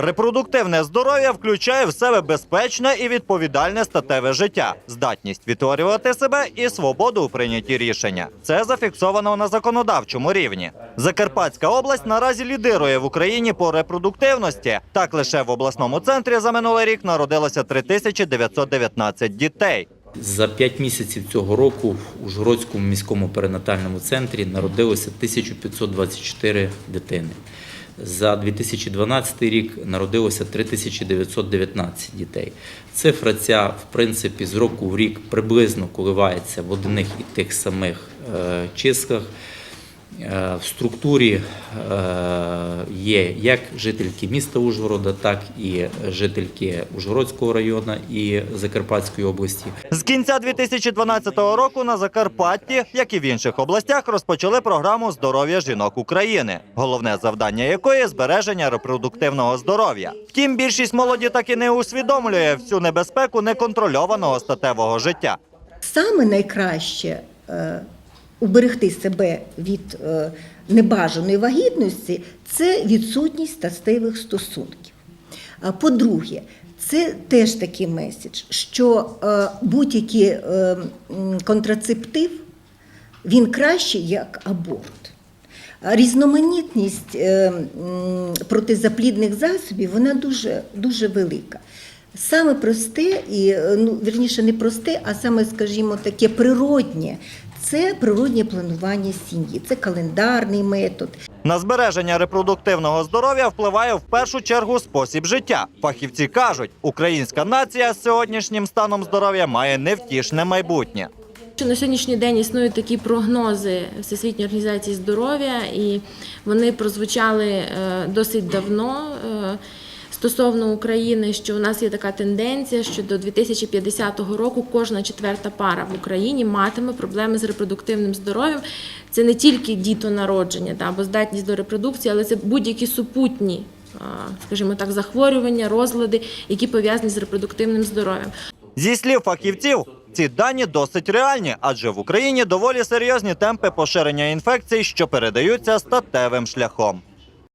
Репродуктивне здоров'я включає в себе безпечне і відповідальне статеве життя, здатність відтворювати себе і свободу у прийнятті рішення. Це зафіксовано на законодавчому рівні. Закарпатська область наразі лідирує в Україні по репродуктивності. Так лише в обласному центрі за минулий рік народилося 3919 дітей. За 5 місяців цього року у Ужгородському міському перинатальному центрі народилося 1524 дитини. За 2012 рік народилося 3919 дітей. Цифра ця, в принципі, з року в рік приблизно коливається в одних і тих самих е, числах. Е, В структурі е, є як жительки міста Ужгорода, так і жительки Ужгородського району і Закарпатської області. З кінця 2012 року на Закарпатті, як і в інших областях, розпочали програму здоров'я жінок України, головне завдання якої збереження репродуктивного здоров'я. Втім, більшість молоді так і не усвідомлює всю небезпеку неконтрольованого статевого життя. Саме найкраще е, уберегти себе від е, небажаної вагітності це відсутність статевих стосунків. По-друге, це теж такий меседж, що е, будь-який е, контрацептив він кращий як аборт. Різноманітність е, протизаплідних засобів вона дуже, дуже велика. Саме просте, і е, ну вірніше не просте, а саме, скажімо, таке природнє це природнє планування сім'ї, це календарний метод. На збереження репродуктивного здоров'я впливає в першу чергу спосіб життя. Фахівці кажуть, українська нація з сьогоднішнім станом здоров'я має невтішне майбутнє. Що на сьогоднішній день існують такі прогнози Всесвітньої організації здоров'я, і вони прозвучали е, досить давно е, стосовно України, що у нас є така тенденція, що до 2050 року кожна четверта пара в Україні матиме проблеми з репродуктивним здоров'ям. Це не тільки дітонародження та, або здатність до репродукції, але це будь-які супутні, скажімо так, захворювання, розлади, які пов'язані з репродуктивним здоров'ям. Зі слів фахівців, ці дані досить реальні, адже в Україні доволі серйозні темпи поширення інфекцій, що передаються статевим шляхом.